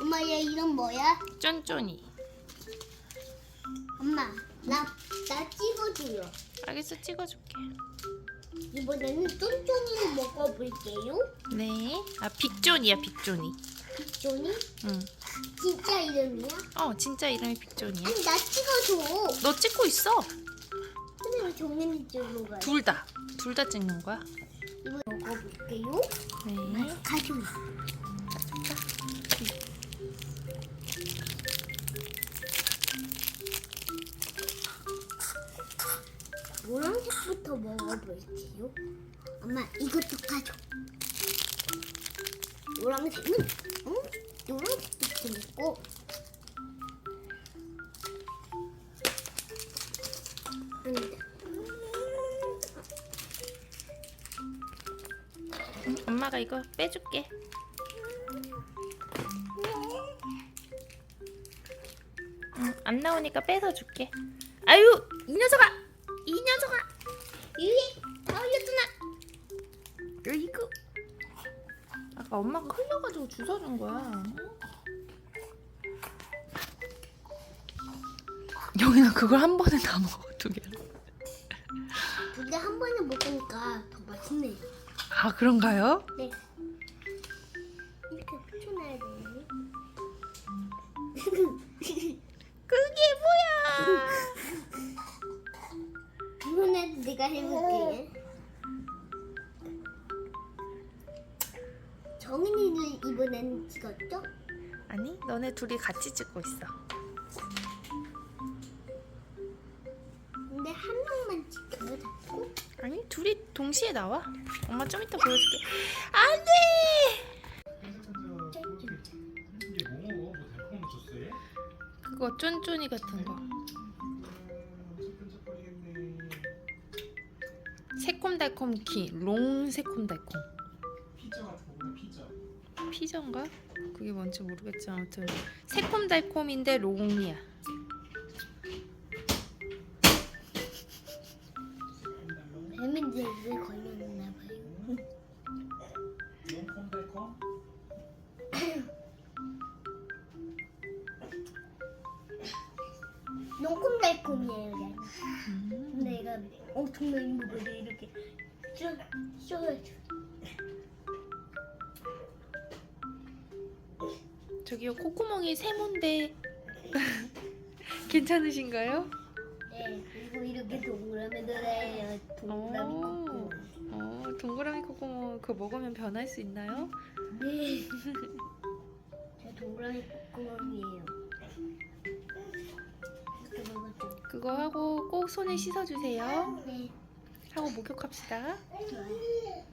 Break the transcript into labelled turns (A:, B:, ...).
A: 엄마 얘 이름 뭐야?
B: 쫀쫀이.
A: 엄마 나 나 찍어줘요.
B: 알겠어, 찍어줄게.
A: 이번에는 쫀쫀이를 먹어볼게요.
B: 네. 아, 빅존이야, 빅존이.
A: 빅존이
B: 응.
A: 진짜 이름이야?
B: 어, 진짜 이름이 빅존이야.
A: 아니 나 찍어줘.
B: 너 찍고 있어.
A: 근데 왜 정민이 찍는 거야?
B: 둘 다. 둘 다 찍는 거야.
A: 이거 먹어볼게요.
B: 네.
A: 가져. 노 란색부터 먹어볼게요. 엄마 이것도 가져. 노란색은 응? 아니다.
B: 응, 엄마가 이거 빼줄게. 응, 안 나오니까 빼서 줄게. 아유, 이 녀석아! 아까 엄마가 흘려가지고 주워준 거야. 영희는 그걸 한 번에 다 먹어, 두 개.
A: 근데 한 번에 먹으니까 더 맛있네요.
B: 아, 그런가요?
A: 네. 이렇게 붙여놔야 되네.
B: 그게 뭐야?
A: 이번엔 내가 해볼게. 정인이를 이번엔 찍었죠?
B: 아니, 너네 둘이 같이 찍고 있어.
A: 근데 한 명만 찍혀요, 자꾸.
B: 아니, 둘이 동시에 나와. 엄마 좀 이따 보여줄게. 안 돼! 그거 쫀쫀이 같은 거. 새콤달콤 키, 롱 새콤달콤. 피자인가? 그게 뭔지 모르겠지 아무튼 새콤달콤인데 롱이야.
A: 뱀인데 왜 걸렸나 봐요.
C: 콤달콤
A: 농콤달콤이에요, 얘는.
B: 음.
A: 근데 얘가 엄청나게 먹어요, 이렇게. 쭉, 쭉.
B: 저기요 콧구멍이 세모인데 괜찮으신가요?
A: 네, 그리고 이렇게 동그라미 들어요. 동그라미
B: 오.
A: 꽂고.
B: 어 동그라미 콧구멍 그거 먹으면 변할 수 있나요?
A: 네. 저 동그라미 콧구멍이에요. 이렇게 먹었죠.
B: 그거 하고 꼭 손에 씻어주세요.
A: 네.
B: 하고 목욕합시다.
A: 좋아요.